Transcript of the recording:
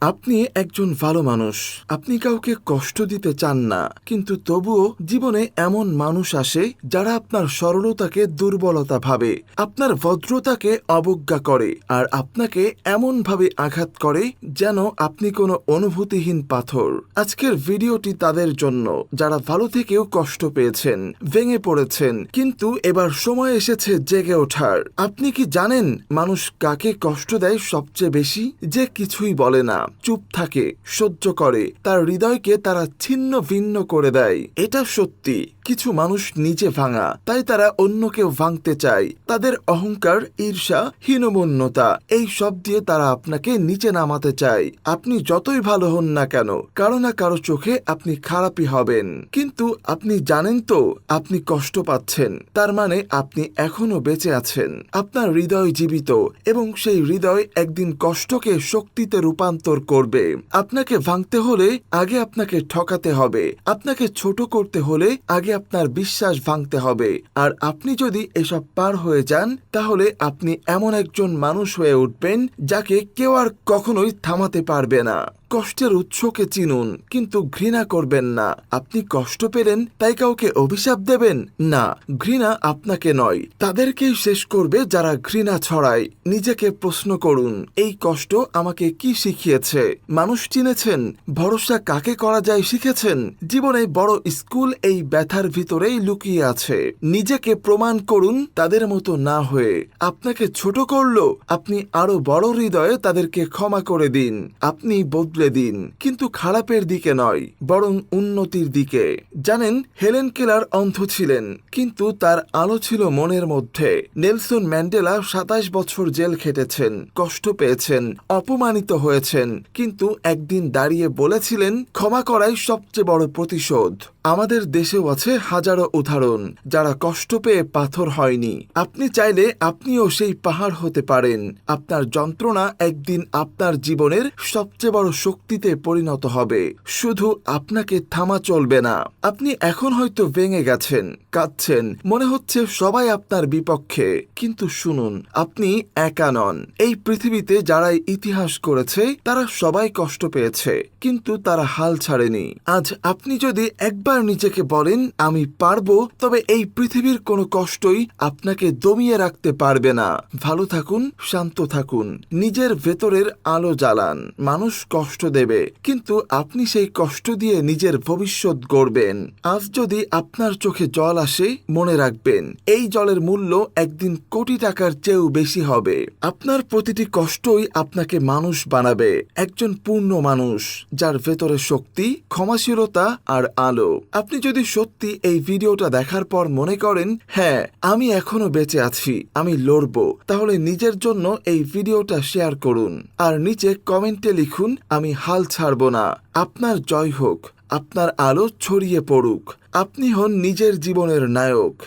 আপনি একজন ভালো মানুষ। আপনি কাউকে কষ্ট দিতে চান না। কিন্তু তবুও জীবনে এমন মানুষ আসে যারা আপনার সরলতাকে, দুর্বলতা ভাবে, আপনার ভদ্রতাকে অবজ্ঞা করে আর আপনাকে এমনভাবে আঘাত করে যেন আপনি কোনো অনুভূতিহীন পাথর। আজকের ভিডিওটি তাদের জন্য। যারা ভালো থেকেও কষ্ট পেয়েছেন, ভেঙে পড়েছেন, কিন্তু এবার সময় এসেছে জেগে ওঠার। আপনি কি জানেন মানুষ কাকে কষ্ট দেয় সবচেয়ে বেশি? যে কিছুই বলে না। চুপ থাকে, সহ্য করে। তার হৃদয়কে তারা ছিন্ন ভিন্ন করে দেয়। এটা সত্যি। কিছু মানুষ নিচে ভাঙা, তাই তারা অন্যকেও ভাঙতে চায়। তাদের অহংকার, ঈর্ষা, হীনমন্যতা, এই সব দিয়ে তারা আপনাকে নিচে নামাতে চায়। আপনি যতই ভালো হন না কেন, কারও না কারও চোখে আপনি খারাপই হবেন। কিন্তু আপনি জানেন তো, আপনি কষ্ট পাচ্ছেন। তার মানে আপনি এখনও বেঁচে আছেন। আপনার হৃদয় জীবিত এবং সেই হৃদয় একদিন কষ্টকে শক্তিতে রূপান্তর করবে। আপনাকে ভাঙতে হলে আগে আপনাকে ঠকাতে হবে। আপনাকে ছোট করতে হলে আগে আপনার বিশ্বাস ভাঙতে হবে। আর আপনি যদি এসব পার হয়ে যান, তাহলে আপনি এমন একজন মানুষ হয়ে উঠবেন, যাকে কেউ আর কখনোই থামাতে পারবে না। কষ্টের উৎসকে চিনুন, কিন্তু ঘৃণা করবেন না। আপনি কষ্ট পেলেন, তাই কাউকে অভিশাপ দেবেন? না, ঘৃণা আপনাকে নয়। তাদেরকেই শেষ করবে যারা ঘৃণা ছড়ায়। নিজেকে প্রশ্ন করুন, এই কষ্ট আমাকে কি শিখিয়েছে? মানুষ চিনেছেন, ভরসা কাকে করা যায় শিখেছেন? জীবনে বড় স্কুল এই ব্যথার ভিতরেই লুকিয়ে আছে। নিজেকে প্রমাণ করুন, তাদের মতো না হয়ে। আপনাকে ছোট করল, আপনি আরও বড় হৃদয়ে তাদেরকে ক্ষমা করে দিন। আপনি বদলে দিন, কিন্তু খারাপের দিকে নয়, বরং উন্নতির দিকে। জানেন, হেলেন কেলার অন্ধ ছিলেন, কিন্তু তার আলো ছিল মনের মধ্যে। নেলসন ম্যান্ডেলা সাতাশ বছর জেল খেটেছেন, কষ্ট পেয়েছেন, অপমানিত হয়েছেন, কিন্তু একদিন দাঁড়িয়ে বলেছিলেন, ক্ষমা করাই সবচেয়ে বড় প্রতিশোধ। আমাদের দেশেও আছে হাজারো উদাহরণ, যারা কষ্ট পেয়ে পাথর হয়নি। আপনি চাইলে আপনিও সেই পাহাড় হতে পারেন। আপনার যন্ত্রণা একদিন আপনার জীবনের সবচেয়ে বড় শক্তিতে পরিণত হবে। শুধু আপনাকে থামা চলবে না। আপনি এখন হয়তো ভেঙে গেছেন, কাঁদছেন, মনে হচ্ছে সবাই আপনার বিপক্ষে। কিন্তু শুনুন, আপনি একা নন। এই পৃথিবীতে যারাই ইতিহাস করেছে, তারা সবাই কষ্ট পেয়েছে। কিন্তু তারা হাল ছাড়েনি। আজ আপনি যদি একবার নিজেকে বলেন, আমি পারব তবে এই পৃথিবীর কোনো কষ্টই আপনাকে দমিয়ে রাখতে পারবে না। ভালো থাকুন, শান্ত থাকুন। নিজের ভেতরের আলো জ্বালান। মানুষ কষ্ট দেবে, কিন্তু আপনি সেই কষ্ট দিয়ে নিজের ভবিষ্যৎ গড়বেন। আজ যদি আপনার চোখে জল আসে, মনে রাখবেন, এই জলের মূল্য একদিন কোটি টাকার চেয়েও বেশি হবে। আপনার প্রতিটি কষ্টই আপনাকে মানুষ বানাবে, একজন পূর্ণ মানুষ, যার ভেতরে শক্তি, ক্ষমাশীলতা আর আলো। আপনি যদি সত্যি এই ভিডিওটা দেখার পর মনে করেন হ্যাঁ আমি এখনও বেঁচে আছি, আমি লড়ব, তাহলে নিজের জন্য এই ভিডিওটা শেয়ার করুন। আর নিচে কমেন্টে লিখুন আমি হাল ছাড়ব না। আপনার জয় হোক, আপনার আলো ছড়িয়ে পড়ুক। আপনি হন নিজের জীবনের নায়ক।